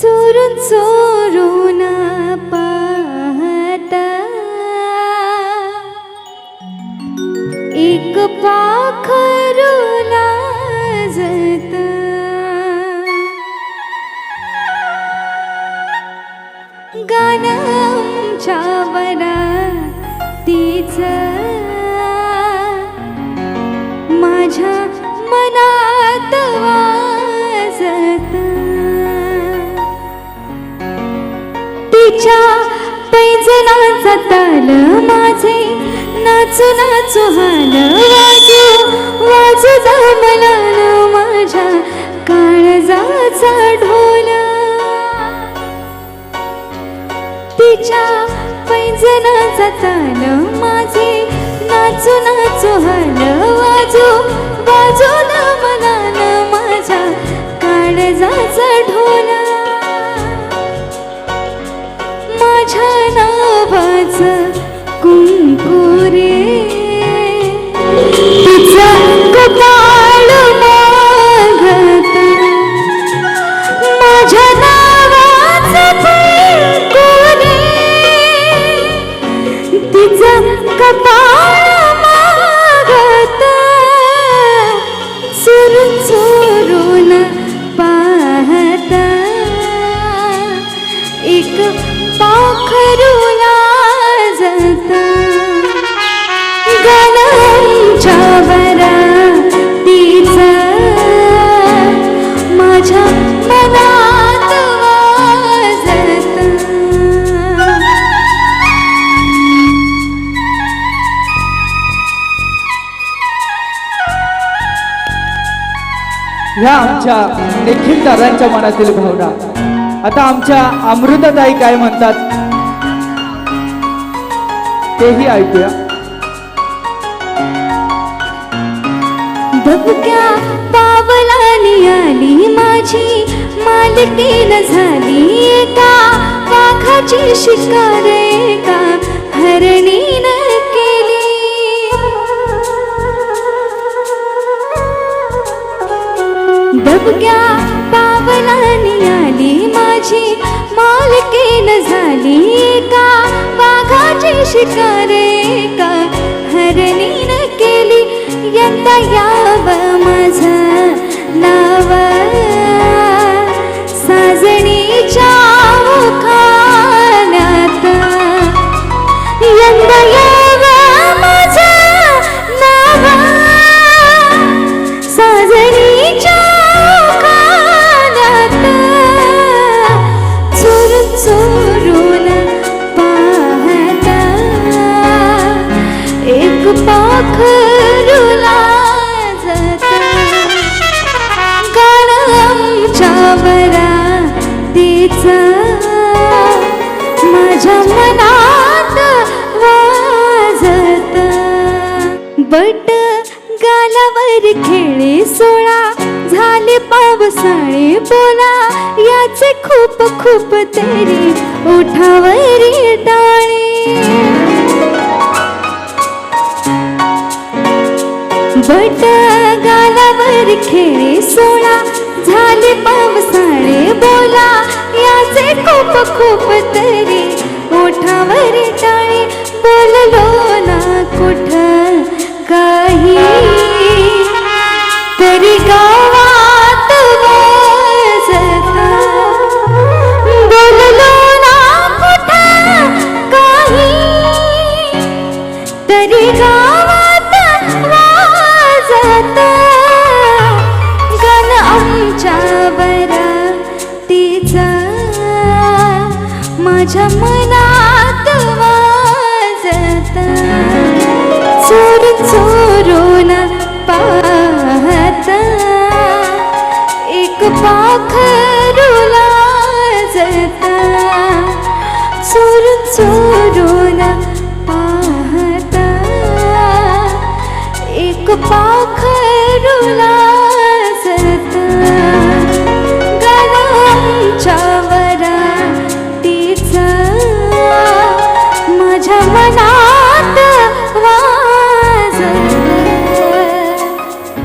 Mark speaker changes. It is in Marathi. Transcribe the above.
Speaker 1: चोरून चोरून तिच्या पैजनाचा ताल माझे नाचू नाचू हाल वाजू वाजू दमलाल माझ्या काळजाचा ढोल. तिच्या पैजनाचा ताल माझे नाचू नाचू हाल वाजू वाजू दमलाल माझ्या काळजाचा ढोल. पाखरू गाण्याच्या माझ्या मनात वाजत.
Speaker 2: ह्या आमच्या देखीलदारांच्या मनातील भावना. आता आमच्या अमृताताई काय म्हणतात? तेही ऐकूया.
Speaker 1: धबक्या पावलानी आली माझी मालकीन झाली एका वाघाची शिकार एका हरणीन केली. धबक्या पावलानी आली माझी मालकीन झाली शिकारे का? हरणी न केली यंदा याव माझ नाव. साजणीच्या खाण्यात तुझ्यावरा तिचा माझ्या मनात वाजत. बट गालावर खेळे सोळा झाले पावसाळे बोला. याचे खूप खूप तरी ओठावरी डाळे बट गालावर खेळे सोळा झाले पावसाळे बोला याचे खूप खूप तरी. ओठावर टाळे बोललो. माझ्या मनात वाजत चोर चोरून पाहत एक पाखरू लाजत चोरून चोरून पाहता एक पाख